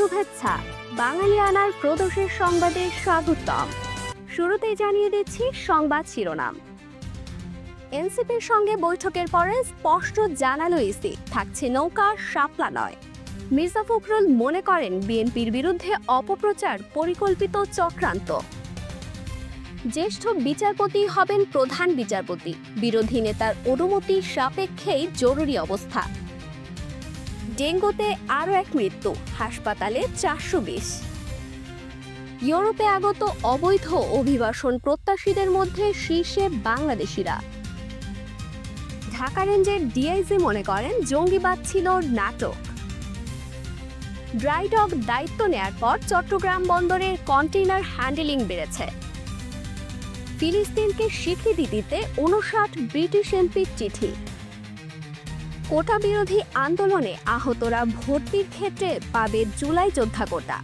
শুভেচ্ছা। বাঙালি আনার প্রদোষের সংবাদে স্বাগতম। শুরুতেই জানিয়ে দিচ্ছি সংবাদ শিরোনাম। এনসিপির সঙ্গে বৈঠকের পরে স্পষ্ট জানালো ইসি, থাকছে নৌকা, শাপলা নয়। মির্জা ফখরুল মনে করেন বিএনপির বিরুদ্ধে অপপ্রচার পরিকল্পিত চক্রান্ত। জ্যেষ্ঠ বিচারপতি হবেন প্রধান বিচারপতি, বিরোধী নেতার অনুমতি সাপেক্ষেই জরুরি অবস্থা। ডেঙ্গুতে আরও এক মৃত্যু, হাসপাতালে চারশো বিশ। ইউরোপে আগত অবৈধ অভিবাসন প্রত্যাশীদের মধ্যে শীর্ষে বাংলাদেশিরা। ঢাকা রেঞ্জের ডিআইজি মনে করেন, জঙ্গিবাদ ছিল নাটক। ড্রাইডগ দায়িত্ব নেয়ার পর চট্টগ্রাম বন্দরের কন্টেইনার হ্যান্ডেলিং বেড়েছে। ফিলিস্তিনকে স্বীকৃতি দিতে উনষাট ব্রিটিশ এমপির চিঠি। কোটা বিরোধী আন্দোলনে আহতরা ভর্তির ক্ষেত্রে পাবে জুলাই যোদ্ধা কোটা।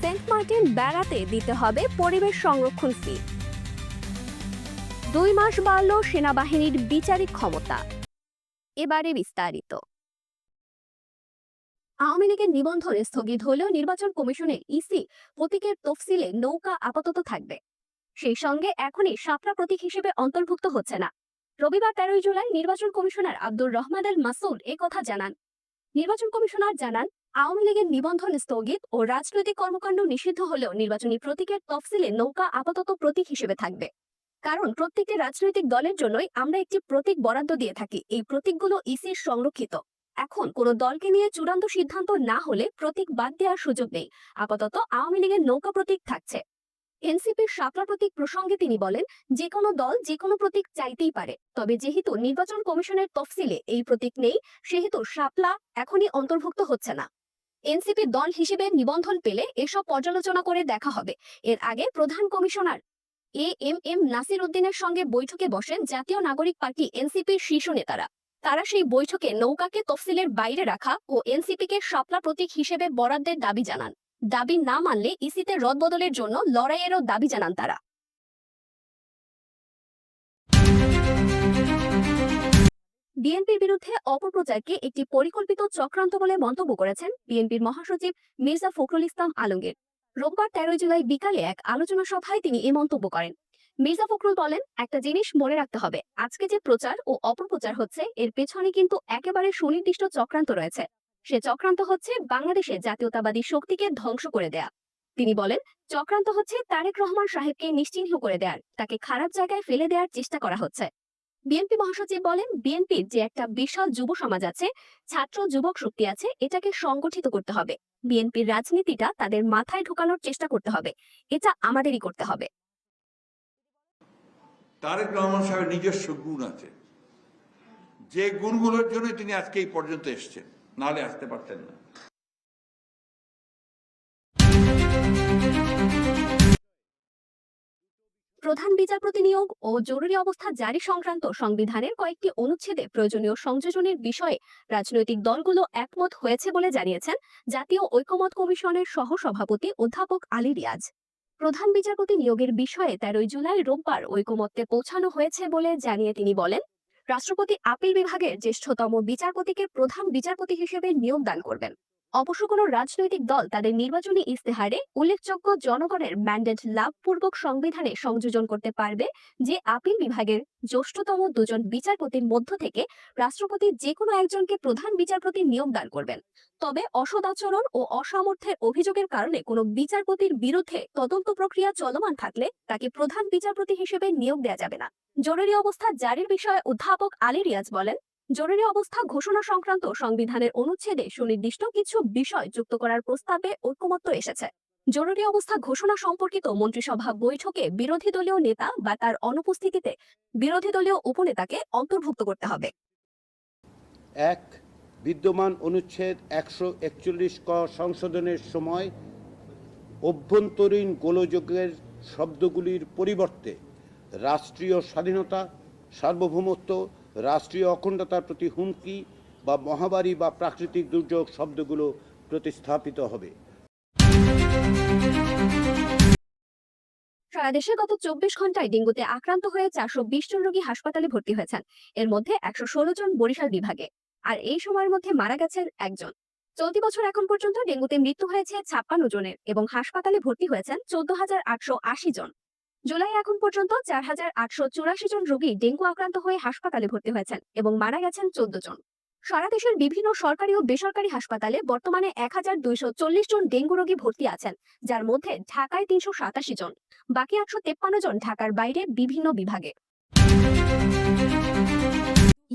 সেন্ট মার্টিন বেড়াতে দিতে হবে পরিবেশ সংরক্ষণ ফি দুই মাস বাড়ল সেনাবাহিনীর বিচারিক ক্ষমতা। এবারে বিস্তারিত। আওয়ামী লীগের নিবন্ধনে স্থগিত হলেও নির্বাচন কমিশনের ইসি প্রতীকের তফসিলে নৌকা আপাতত থাকবে। সেই সঙ্গে এখনই শাপলা প্রতীক হিসেবে অন্তর্ভুক্ত হচ্ছে না। রবিবার তেরোই জুলাই নির্বাচন কমিশনার আব্দুর রহমান আল মাসুদ এ কথা জানান। নির্বাচন কমিশনার জানান, আওয়ামী লীগের নিবন্ধন স্থগিত ও রাজনৈতিক কর্মকাণ্ড নিষিদ্ধ হলেও নির্বাচনী প্রতীকের তফসিলে নৌকা আপাতত প্রতীক হিসেবে থাকবে। কারণ প্রত্যেকটি রাজনৈতিক দলের জন্যই আমরা একটি প্রতীক বরাদ্দ দিয়ে থাকি, এই প্রতীকগুলো ইসির সংরক্ষিত। এখন কোনো দলকে নিয়ে চূড়ান্ত সিদ্ধান্ত না হলে প্রতীক বাদ দেওয়ার সুযোগ নেই। আপাতত আওয়ামী লীগের নৌকা প্রতীক থাকছে। এনসিপির শাপলা প্রতীক প্রসঙ্গে তিনি বলেন যে কোনো দল যে কোনো প্রতীক চাইতেই পারে। তবে যেহেতু নির্বাচন কমিশনের তফসিলে এই প্রতীক নেই, সেহেতু শাপলা এখনই অন্তর্ভুক্ত হচ্ছে না। এনসিপি দল হিসেবে নিবন্ধন পেলে এসব পর্যালোচনা করে দেখা হবে। এর আগে প্রধান commissioner A M M Nasir উদ্দিনের সঙ্গে বৈঠকে বসেন জাতীয় নাগরিক পার্টি এনসিপির শীর্ষ নেতারা। তারা সেই বৈঠকে নৌকাকে তফসিলের বাইরে রাখা ও এনসিপিকে শাপলা প্রতীক হিসেবে বরাদ্দের দাবি জানান। দাবি না মানলে ইসিতে রদবদলের জন্য লড়াইয়েরও দাবি জানান তারা। বিএনপির বিরুদ্ধে অপপ্রচারকে একটি পরিকল্পিত চক্রান্ত বলে মন্তব্য করেছেন বিএনপির মহাসচিব মির্জা ফখরুল ইসলাম আলমগীর। রোববার তেরোই জুলাই বিকালে এক আলোচনা সভায় তিনি এ মন্তব্য করেন। মির্জা ফখরুল বলেন, একটা জিনিস মনে রাখতে হবে, আজকে যে প্রচার ও অপপ্রচার হচ্ছে, এর পেছনে কিন্তু একেবারে সুনির্দিষ্ট চক্রান্ত রয়েছে। সে চক্রান্ত হচ্ছে বাংলাদেশে জাতীয়তাবাদী শক্তিকে ধ্বংস করে দেয়া। তিনি বলেন, চক্রান্ত হচ্ছে তারেক রহমান সাহেবকে নিশ্চিহ্ন করে দেয়ার, তাকে খারাপ জায়গায় ফেলে দেওয়ার চেষ্টা করা হচ্ছে। বিএনপি মহাসচিব বলেন, বিএনপির যে একটা বিশাল যুব সমাজ আছে, ছাত্র যুবক শক্তি আছে, এটাকে সংগঠিত করতে হবে। বিএনপির রাজনীতিটা তাদের মাথায় ঢোকানোর চেষ্টা করতে হবে, এটা আমাদেরই করতে হবে। তারেক রহমান সাহেবের নিজস্ব গুণ আছে। যে গুণগুলোর জন্য তিনি আজকে এই পর্যন্ত এসছেন। নাহলে আসতে পারতেন না। প্রধান বিচারপতি নিয়োগ ও জরুরি অবস্থা জারি সংক্রান্ত সংবিধানের কয়েকটি অনুচ্ছেদে প্রয়োজনীয় সংযোজনের বিষয়ে রাজনৈতিক দলগুলো একমত হয়েছে বলে জানিয়েছেন জাতীয় ঐকমত কমিশনের সহসভাপতি অধ্যাপক আলী রিয়াজ। প্রধান বিচারপতি নিয়োগের বিষয়ে তেরোই জুলাই রোববার ঐকমত্যে পৌঁছানো হয়েছে বলে জানিয়ে তিনি বলেন রাষ্ট্রপতি আপিল বিভাগের জ্যেষ্ঠতম বিচারপতিকে প্রধান বিচারপতি হিসেবে নিয়োগ দান করবেন। অবশ্য কোনো রাজনৈতিক দল তাদের নির্বাচনী ইস্তেহারে উল্লেখযোগ্য জনগণের ম্যান্ডেট লাভপূর্বক সংবিধানে সংযোজন করতে পারবে যে আপিল বিভাগের জ্যেষ্ঠতম দুজন বিচারপতির মধ্য থেকে রাষ্ট্রপতি যে কোনো একজনকে প্রধান বিচারপতি নিয়োগ দান করবেন। তবে অসদাচরণ ও অসামর্থ্যের অভিযোগের কারণে কোনো বিচারপতির বিরুদ্ধে তদন্ত প্রক্রিয়া চলমান থাকলে তাকে প্রধান বিচারপতি হিসেবে নিয়োগ দেওয়া যাবে না। জরুরি অবস্থা জারির বিষয়ে অধ্যাপক আলী রিয়াজ বলেন জরুরি অবস্থা ঘোষণা সংক্রান্ত সংবিধানের অনুচ্ছেদে সুনির্দিষ্ট কিছু বিষয় যুক্ত করার প্রস্তাবে ঐকমত্য এসেছে। জরুরি অবস্থা ঘোষণা সম্পর্কিত মন্ত্রিসভা বৈঠকে বিরোধী দলীয় নেতা বা তার অনুপস্থিতিতে বিরোধী দলীয় উপনেতাকে অন্তর্ভুক্ত করতে হবে। এক, বিদ্যমান অনুচ্ছেদ একশো একচল্লিশ ক সংশোধনের সময় অভ্যন্তরীণ গোলযোগের শব্দগুলির পরিবর্তে রাষ্ট্রীয় স্বাধীনতা, সার্বভৌমত্ব রাষ্ট্রীয় অখণ্ডতার প্রতি হুমকি বা মহামারী বা প্রাকৃতিক দুর্যোগ শব্দগুলো প্রতিস্থাপিত হবে। সারা দেশে গত চব্বিশ ঘন্টায় ডেঙ্গুতে আক্রান্ত হয়ে চারশো বিশ জন রোগী হাসপাতালে ভর্তি হয়েছেন। এর মধ্যে একশো ষোলো জন বরিশাল বিভাগে, আর এই সময়ের মধ্যে মারা গেছেন একজন। চলতি বছর এখন পর্যন্ত ডেঙ্গুতে মৃত্যু হয়েছে ছাপ্পান্ন জনের এবং হাসপাতালে ভর্তি হয়েছেন চোদ্দ হাজার আটশো আশি জন। জুলাই এখন পর্যন্ত চার হাজার আটশো চুরাশি জন রোগী ডেঙ্গু আক্রান্ত হয়ে হাসপাতালে ভর্তি হয়েছেন এবং মারা গেছেন চোদ্দ জন। সারা দেশের বিভিন্ন সরকারি ও বেসরকারি হাসপাতালে বর্তমানে এক হাজার দুইশো চল্লিশ জন ডেঙ্গু রোগী ভর্তি আছেন, যার মধ্যে ঢাকায় তিনশো সাতাশি জন, বাকি একশো তেপ্পান্ন জন ঢাকার বাইরে বিভিন্ন বিভাগে।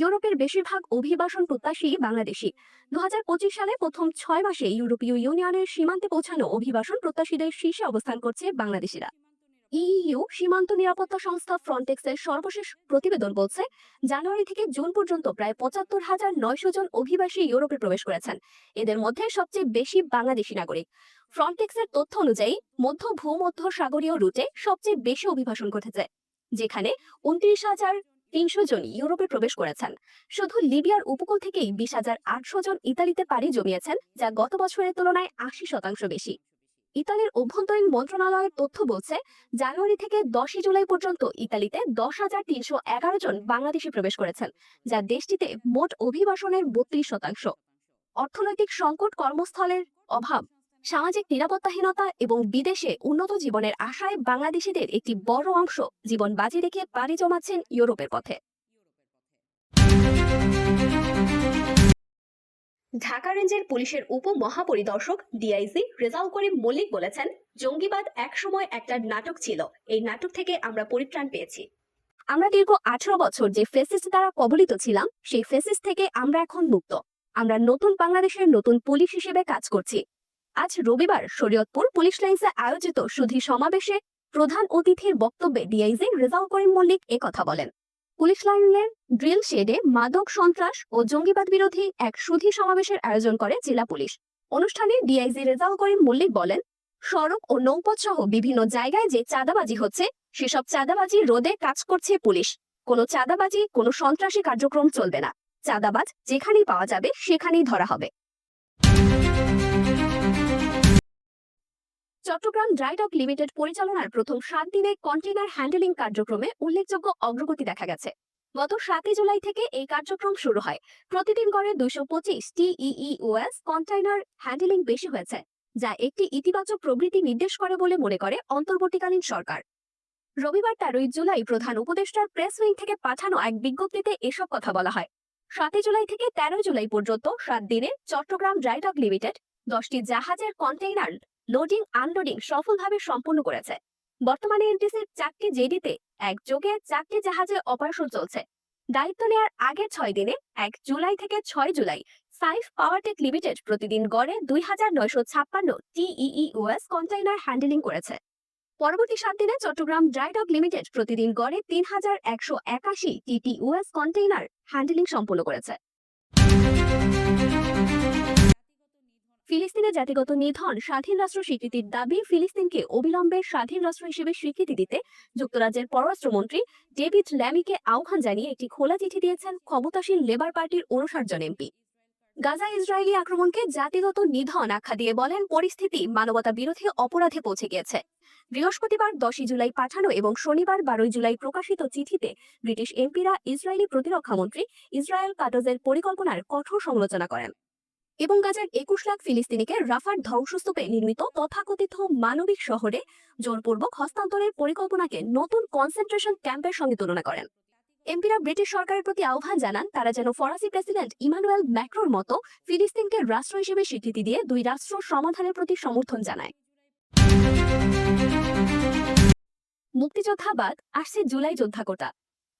ইউরোপের বেশিরভাগ অভিবাসন প্রত্যাশী বাংলাদেশি। দু হাজার পঁচিশ সালে প্রথম ছয় মাসে ইউরোপীয় ইউনিয়নের সীমান্তে পৌঁছানো অভিবাসন প্রত্যাশীদের শীর্ষে অবস্থান করছে বাংলাদেশিরা। ইইউ সীমান্ত নিরাপত্তা সংস্থা ফ্রন্টেক্সের সর্বশেষ প্রতিবেদন বলছে, জানুয়ারি থেকে জুন পর্যন্ত প্রায় পঁচাত্তর হাজার নয়শো জন অভিবাসী ইউরোপে প্রবেশ করেছেন। এদের মধ্যে সবচেয়ে বেশি বাংলাদেশি নাগরিক। ফ্রন্টেক্সের তথ্য অনুযায়ী, মধ্য ভূমধ্য সাগরীয় রুটে সবচেয়ে বেশি অভিবাসন ঘটেছে, যেখানে উনত্রিশ হাজার তিনশো জন ইউরোপে প্রবেশ করেছেন। শুধু লিবিয়ার উপকূল থেকেই বিশ হাজার আটশো জন ইতালিতে পাড়ি জমিয়েছেন, যা গত বছরের তুলনায় আশি শতাংশ বেশি। ইতালির অভ্যন্তরীণ মন্ত্রণালয়ের তথ্য বলছে, জানুয়ারি থেকে দশই জুলাই পর্যন্ত ইতালিতে দশ হাজার তিনশো এগারো জন বাংলাদেশি প্রবেশ করেছেন, যা দেশটিতে মোট অভিবাসনের বত্রিশ শতাংশ। অর্থনৈতিক সংকট কর্মস্থলের অভাব, সামাজিক নিরাপত্তাহীনতা এবং বিদেশে উন্নত জীবনের আশায় বাংলাদেশিদের একটি বড় অংশ জীবন বাজি রেখে পাড়ি জমাচ্ছেন ইউরোপের পথে। ঢাকা রেঞ্জের পুলিশের উপ মহাপরিদর্শক ডিআইজি রেজাউল করিম মল্লিক বলেছেন, জঙ্গিবাদ একসময় একটা নাটক ছিল। এই নাটক থেকে আমরা পরিত্রাণ পেয়েছি। আমরা দীর্ঘ আঠারো বছর যে ফেসিস দ্বারা কবলিত ছিলাম, সেই ফেসিস থেকে আমরা এখন মুক্ত। আমরা নতুন বাংলাদেশের নতুন পুলিশ হিসেবে কাজ করছি। আজ রবিবার শরীয়তপুর পুলিশ লাইন্সে আয়োজিত সুধী সমাবেশে প্রধান অতিথির বক্তব্যে ডিআইজি রেজাউল করিম মল্লিক কথা বলেন। পুলিশ লাইনের ড্রিল শেডে মাদক সন্ত্রাস ও জঙ্গিবাদ বিরোধী এক সুধী সমাবেশের আয়োজন করে জেলা পুলিশ। অনুষ্ঠানে ডিআইজি রেজাউল করিম মল্লিক বলেন, সড়ক ও নৌপথ সহ বিভিন্ন জায়গায় যে চাঁদাবাজি হচ্ছে, সেসব চাঁদাবাজি রোদে কাজ করছে পুলিশ। কোনো চাঁদাবাজি, কোনো সন্ত্রাসী কার্যক্রম চলবে না। চাঁদাবাজ যেখানেই পাওয়া যাবে, সেখানেই ধরা হবে। চট্টগ্রাম ড্রাই ডক লিমিটেড পরিচালনার প্রথম সাত দিনে কন্টেইনার হ্যান্ডেলিং কার্যক্রমে উল্লেখযোগ্য অগ্রগতি দেখা গেছে। গত সাতই জুলাই থেকে এই কার্যক্রম শুরু হয়। প্রতিদিন গড়ে দুইশো পঁচিশ টিইইউএস কন্টেইনার হ্যান্ডেলিং বেশি হয়েছে, যা একটি ইতিবাচক প্রবৃত্তি নির্দেশ করে বলে মনে করে অন্তর্বর্তীকালীন সরকার। রবিবার তেরোই জুলাই প্রধান উপদেষ্টার প্রেস উইং থেকে পাঠানো এক বিজ্ঞপ্তিতে এসব কথা বলা হয়। সাতই জুলাই থেকে তেরোই জুলাই পর্যন্ত সাত দিনে চট্টগ্রাম ড্রাই ডক লিমিটেড দশটি জাহাজের কন্টেইনার লোডিং আনলোডিং সফলভাবে সম্পন্ন করেছে। বর্তমানে এনটিসির চারটি জেডিতে একযোগে চারটি জাহাজে অপারেশন চলছে। দায়িত্ব নেওয়ার আগের ছয় দিনে, এক জুলাই থেকে ছয় জুলাই, সাইফ পাওয়ারটেক লিমিটেড প্রতিদিন গড়ে দুই হাজার নয়শো ছাপ্পান্ন টিইইউএস কন্টেইনার হ্যান্ডেলিং করেছে। পরবর্তী সাত দিনে চট্টগ্রাম ড্রাই ডক লিমিটেড প্রতিদিন গড়ে তিন হাজার একশো একাশি টিটিউএস কন্টেইনার হ্যান্ডেলিং সম্পন্ন করেছে। ফিলিস্তিনের জাতিগত নিধন স্বাধীন রাষ্ট্র স্বীকৃতির দাবি ফিলিস্তিনকে অবিলম্বে স্বাধীন রাষ্ট্র হিসেবে স্বীকৃতি দিতে যুক্তরাজ্যের পররাষ্ট্রমন্ত্রী ডেভিড ল্যামিকে আহ্বান জানিয়ে একটি খোলা চিঠি দিয়েছেন ক্ষমতাসীন লেবার পার্টির উনষাট জন এমপি। গাজা ইসরায়েলি আক্রমণকে জাতিগত নিধন আখ্যা দিয়ে বলেন, পরিস্থিতি মানবতা বিরোধী অপরাধে পৌঁছে গিয়েছে। বৃহস্পতিবার দশই জুলাই পাঠানো এবং শনিবার বারোই জুলাই প্রকাশিত চিঠিতে ব্রিটিশ এমপিরা ইসরায়েলি প্রতিরক্ষামন্ত্রী ইসরায়েল কাটজের পরিকল্পনার কঠোর সমালোচনা করেন। এবং গাজার একুশ লাখ ফিলিস্তিনিকে রাফার ধ্বংসস্তূপে নির্মিত তথাকথিত মানবিক শহরে জোরপূর্বক হস্তান্তরের পরিকল্পনাকে নতুন কনসেন্ট্রেশন ক্যাম্পের সঙ্গে তুলনা করেন। এমপিরা ব্রিটিশ সরকারের প্রতি আহ্বান জানান, তারা যেন ফরাসি প্রেসিডেন্ট ইমানুয়েল ম্যাক্রোর মতো ফিলিস্তিনকে রাষ্ট্র হিসেবে স্বীকৃতি দিয়ে দুই রাষ্ট্র সমাধানের প্রতি সমর্থন জানায়। মুক্তিযোদ্ধা বাদ আসছে জুলাই যোদ্ধা কোটা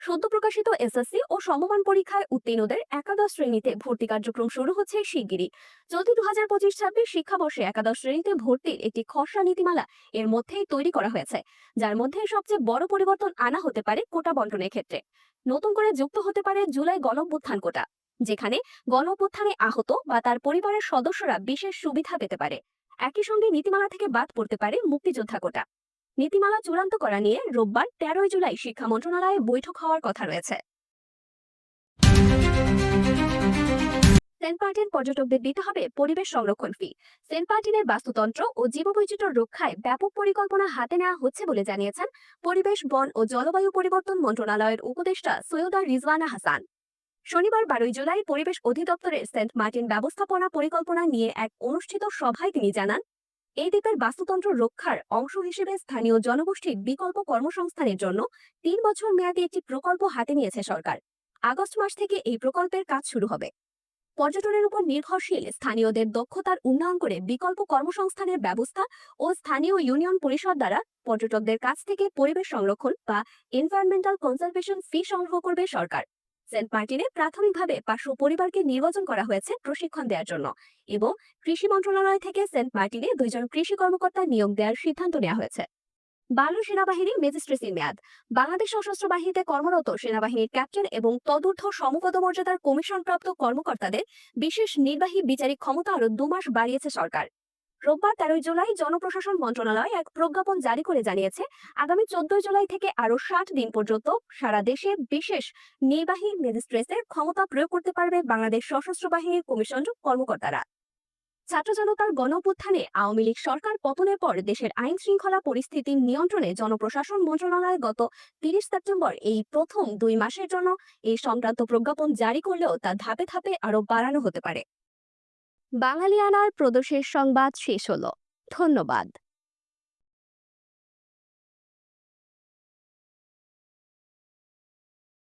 সদ্য প্রকাশিত এসএসসি ও সমমান পরীক্ষায় উত্তীর্ণদের একাদশ শ্রেণীতে ভর্তি কার্যক্রম শুরু হচ্ছে শিগগিরই। চলতি দু হাজার পঁচিশ ছাব্বিশ শিক্ষাবর্ষে একাদশ শ্রেণীতে ভর্তির একটি খসড়া নীতিমালা এর মধ্যেই তৈরি করা হয়েছে, যার মধ্যে সবচেয়ে বড় পরিবর্তন আনা হতে পারে কোটা বন্টনের ক্ষেত্রে। নতুন করে যুক্ত হতে পারে জুলাই গণঅভ্যুত্থান কোটা, যেখানে গণঅভ্যুত্থানে আহত বা তার পরিবারের সদস্যরা বিশেষ সুবিধা পেতে পারে। একই সঙ্গে নীতিমালা থেকে বাদ পড়তে পারে মুক্তিযোদ্ধা কোটা। নীতিমালা চূড়ান্ত করা নিয়ে রোববার তেরোই জুলাই শিক্ষা মন্ত্রণালয়ে বৈঠক হওয়ার কথা রয়েছে। সেন্ট মার্টিন পর্যটকদের দিতে হবে পরিবেশ সংরক্ষণ ফি সেন্ট মার্টিনের বাস্তুতন্ত্র ও জীববৈচিত্র্য রক্ষায় ব্যাপক পরিকল্পনা হাতে নেওয়া হচ্ছে বলে জানিয়েছেন পরিবেশ, বন ও জলবায়ু পরিবর্তন মন্ত্রণালয়ের উপদেষ্টা সৈয়দা রিজওয়ানা হাসান। শনিবার বারোই জুলাই পরিবেশ অধিদপ্তরের সেন্ট মার্টিন ব্যবস্থাপনা পরিকল্পনা নিয়ে এক অনুষ্ঠিত সভায় তিনি জানান এই দ্বীপের বাস্তুতন্ত্র রক্ষার অংশ হিসেবে স্থানীয় জনগোষ্ঠীর বিকল্প কর্মসংস্থানের জন্য তিন বছর মেয়াদী একটি প্রকল্প হাতে নিয়েছে সরকার। আগস্ট মাস থেকে এই প্রকল্পের কাজ শুরু হবে। পর্যটনের উপর নির্ভরশীল স্থানীয়দের দক্ষতার উন্নয়ন করে বিকল্প কর্মসংস্থানের ব্যবস্থা ও স্থানীয় ইউনিয়ন পরিষদ দ্বারা পর্যটকদের কাছ থেকে পরিবেশ সংরক্ষণ বা এনভায়রনমেন্টাল কনজারভেশন ফি সংগ্রহ করবে সরকার। সেন্ট মার্টিনে প্রাথমিকভাবে পাঁচশো পরিবারকে নির্বাচন করা হয়েছে প্রশিক্ষণ দেওয়ার জন্য এবং কৃষি মন্ত্রণালয় থেকে সেন্ট মার্টিনে দুইজন কৃষি কর্মকর্তা নিয়োগ দেওয়ার সিদ্ধান্ত নেওয়া হয়েছে। বালু সেনাবাহিনী ম্যাজিস্ট্রেসির মেয়াদ। বাংলাদেশ সশস্ত্র বাহিনীতে কর্মরত সেনাবাহিনীর ক্যাপ্টেন এবং তদূর্ধ্ব সমপদমর্যাদার কমিশনপ্রাপ্ত কর্মকর্তাদের বিশেষ নির্বাহী বিচারিক ক্ষমতা আরও দু মাস বাড়িয়েছে সরকার। রোববার তেরোই জুলাই জনপ্রশাসন মন্ত্রণালয় এক প্রজ্ঞাপন জারি করে জানিয়েছে, আগামী চোদ্দই জুলাই থেকে আরও ষাট দিন পর্যন্ত সারা দেশে বিশেষ নির্বাহী ম্যাজিস্ট্রেটের ক্ষমতা প্রয়োগ করতে পারবে বাংলাদেশ সশস্ত্র বাহিনীর কমিশন কর্মকর্তারা। ছাত্র জনতার গণপুত্থানে আওয়ামী লীগ সরকার পতনের পর দেশের আইন শৃঙ্খলা পরিস্থিতি নিয়ন্ত্রণে জনপ্রশাসন মন্ত্রণালয় গত তিরিশ সেপ্টেম্বর এই প্রথম দুই মাসের জন্য এই সংক্রান্ত প্রজ্ঞাপন জারি করলেও তা ধাপে ধাপে আরও বাড়ানো হতে পারে। বাঙালিয়ানার প্রদোষের সংবাদ শেষ হলো। ধন্যবাদ।